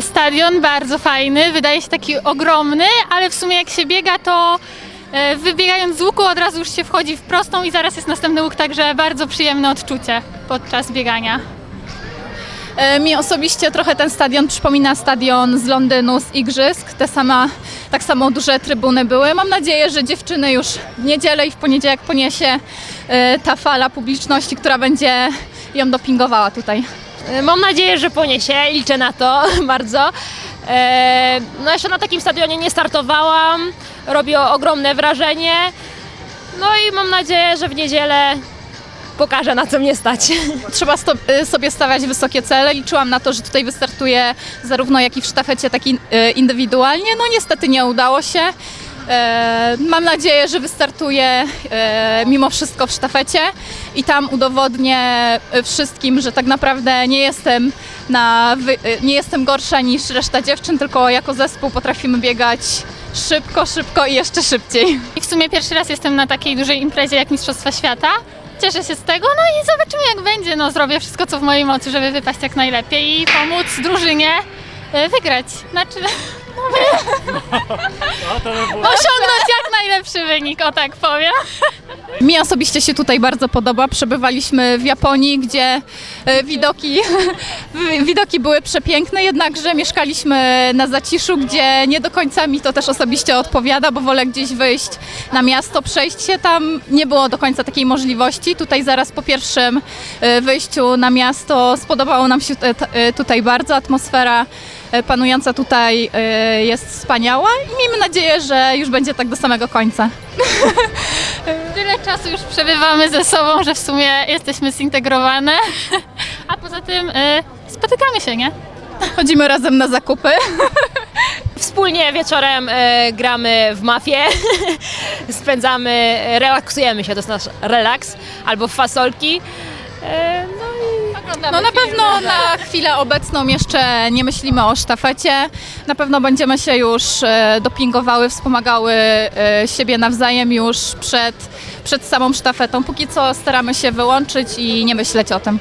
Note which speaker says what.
Speaker 1: Stadion bardzo fajny, wydaje się taki ogromny, ale w sumie jak się biega, to e, wybiegając z łuku od razu już się wchodzi w prostą i zaraz jest następny łuk, także bardzo przyjemne odczucie podczas biegania.
Speaker 2: E, Mi osobiście trochę ten stadion przypomina stadion z Londynu, z Igrzysk. Te sama, tak samo duże trybuny były. Mam nadzieję, że dziewczyny już w niedzielę i w poniedziałek poniesie e, ta fala publiczności, która będzie ją dopingowała tutaj.
Speaker 3: E, Mam nadzieję, że poniesie, liczę na to bardzo. E, No jeszcze na takim stadionie nie startowałam, robi ogromne wrażenie. No i mam nadzieję, że w niedzielę pokażę na co mnie stać.
Speaker 2: Trzeba e, sobie stawiać wysokie cele. Liczyłam na to, że tutaj wystartuję zarówno jak i w sztafecie, tak e, indywidualnie. No niestety nie udało się. E, Mam nadzieję, że wystartuję e, mimo wszystko w sztafecie i tam udowodnię wszystkim, że tak naprawdę nie jestem, na, e, nie jestem gorsza niż reszta dziewczyn, tylko jako zespół potrafimy biegać szybko, szybko i jeszcze szybciej.
Speaker 1: I w sumie pierwszy raz jestem na takiej dużej imprezie jak Mistrzostwa Świata. Cieszę się z tego, no i zobaczymy jak będzie. No, zrobię wszystko co w mojej mocy, żeby wypaść jak najlepiej i pomóc drużynie wygrać. Znaczy, osiągnąć jak najlepszy wynik, o tak powiem.
Speaker 2: Mi osobiście się tutaj bardzo podoba. Przebywaliśmy w Japonii, gdzie e, widoki, widoki były przepiękne, jednakże mieszkaliśmy na zaciszu, gdzie nie do końca mi to też osobiście odpowiada, bo wolę gdzieś wyjść na miasto, przejść się. Tam nie było do końca takiej możliwości. Tutaj zaraz po pierwszym e, wyjściu na miasto spodobało nam się e, tutaj bardzo. Atmosfera panująca tutaj e, jest wspaniała i miejmy nadzieję, że już będzie tak do samego końca.
Speaker 1: Tyle czasu już przebywamy ze sobą, że w sumie jesteśmy zintegrowane. A poza tym e, spotykamy się, nie?
Speaker 2: Chodzimy razem na zakupy.
Speaker 3: Wspólnie wieczorem e, gramy w mafię, spędzamy, relaksujemy się, to jest nasz relaks, albo w fasolki.
Speaker 2: No na pewno na chwilę obecną jeszcze nie myślimy o sztafecie. Na pewno będziemy się już e, dopingowały, wspomagały e, siebie nawzajem już przed, przed samą sztafetą. Póki co staramy się wyłączyć i nie myśleć o tym.